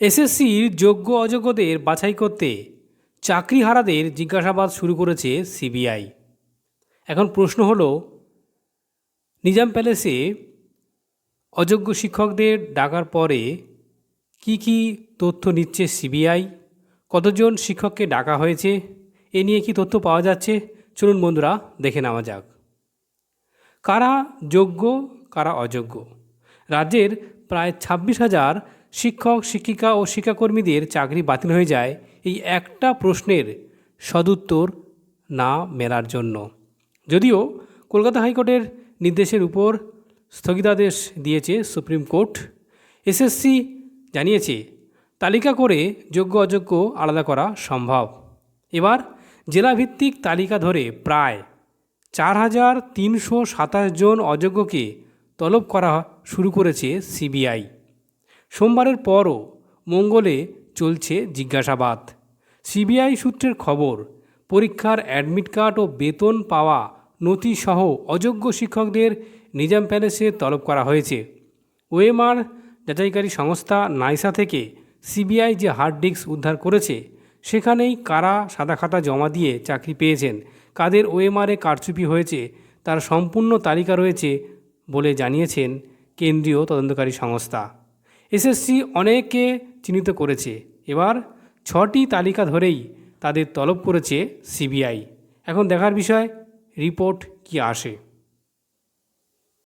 এসএসসির যোগ্য অযোগ্যদের বাছাই করতে চাকরিহারাদের জিজ্ঞাসাবাদ শুরু করেছে সিবিআই। এখন প্রশ্ন হলো, নিজাম প্যালেসে অযোগ্য শিক্ষকদের ডাকার পরে কি কি তথ্য নিচ্ছে সিবিআই? কতজন শিক্ষককে ডাকা হয়েছে? এ নিয়ে কি তথ্য পাওয়া যাচ্ছে? চলুন বন্ধুরা, দেখে নেওয়া যাক। কারা যোগ্য, কারা অযোগ্য? রাজ্যের প্রায় ছাব্বিশ হাজার শিক্ষক, শিক্ষিকা ও শিক্ষাকর্মীদের চাকরি বাতিল হয়ে যায় এই একটা প্রশ্নের সদুত্তর না মেলার জন্য। যদিও কলকাতা হাইকোর্টের নির্দেশের উপর স্থগিতাদেশ দিয়েছে সুপ্রিম কোর্ট, এসএসসি জানিয়েছে, তালিকা করে যোগ্য অযোগ্য আলাদা করা সম্ভব। এবার জেলাভিত্তিক তালিকা ধরে প্রায় চার হাজার তিনশো সাতাশ জন অযোগ্যকে তলব করা শুরু করেছে সিবিআই। সোমবারের পরও মঙ্গলে চলছে জিজ্ঞাসাবাদ। সিবিআই সূত্রের খবর, পরীক্ষার অ্যাডমিট কার্ড ও বেতন পাওয়া নথিসহ অযোগ্য শিক্ষকদের নিজাম প্যালেসে তলব করা হয়েছে। ওএমআর যাচাইকারী সংস্থা নাইসা থেকে সিবিআই যে হার্ড ডিস্ক উদ্ধার করেছে, সেখানেই কারা সাদা খাতা জমা দিয়ে চাকরি পেয়েছেন, কাদের ওএমআরে কারচুপি হয়েছে, তার সম্পূর্ণ তালিকা রয়েছে বলে জানিয়েছেন কেন্দ্রীয় তদন্তকারী সংস্থা। এসএসসি অনেককে চিহ্নিত করেছে। এবার ছটি তালিকা ধরেই তাদের তলব করেছে সিবিআই এখন দেখার বিষয় রিপোর্ট কি আসে?